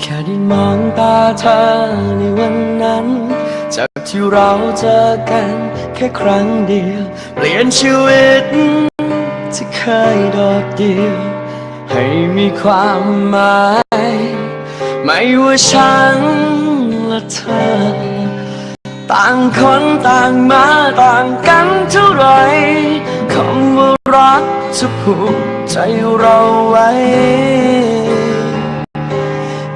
แค่ได้มองตาเธอในวันนั้น จากที่เราเจอกันแค่ครั้งเดียว เปลี่ยนชีวิตที่เคยโดดเดี่ยว ให้มีความหมาย ไม่ว่าฉันและเธอ ต่างคนต่างมาต่างกันเท่าไรคำว่ารักจะผูกใจเราไว้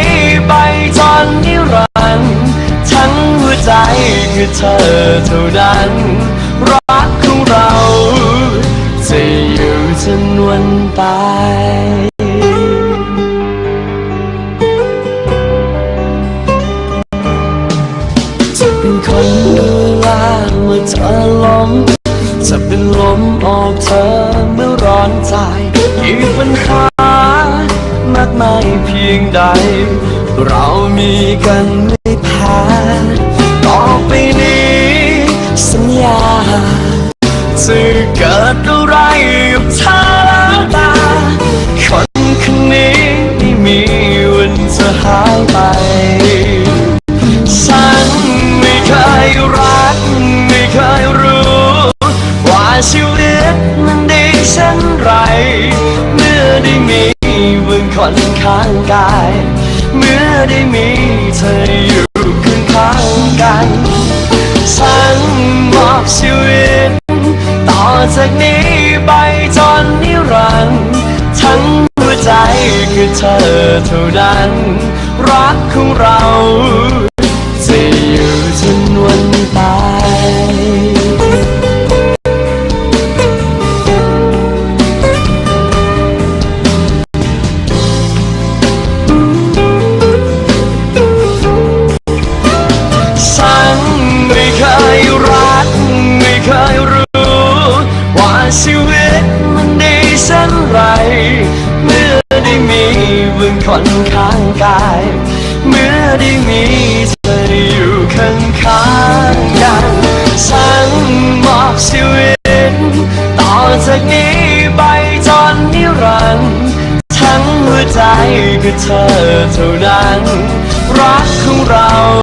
ใจคือเธอเท่านั้น รักของเราจะอยู่จนวันตายจะเป็นคนดูแลเมื่อเธอล้ม จะเป็นลมออกเธอเมื่อร้อนใจกี่ปัญหามากมายเพียงใด เรามีกันไม่แพ้ จะเกิดอะไรกับเธอแล้วตาคนคนนี้ไม่มีวันจะหายไป ฉันไม่เคยรัก ไม่เคยรู้ ว่าชีวิตมันดีเช่นไร เมื่อได้มีมึงคนข้างกาย เมื่อได้มีเธออยู่ จากนี้ไปจนนิรันดร์ทั้งหัวใจคือเธอเท่านั้น รักของเราจะอยู่ ชีวิตมันดีเช่นไร เมื่อได้มีมึงคนข้างกาย เมื่อได้มีเธออยู่ข้างข้างกันฉันมอบชีวิต ต่อจากนี้ไปจนนิรันดร์ทั้งหัวใจคือเธอเท่านั้น รักของเรา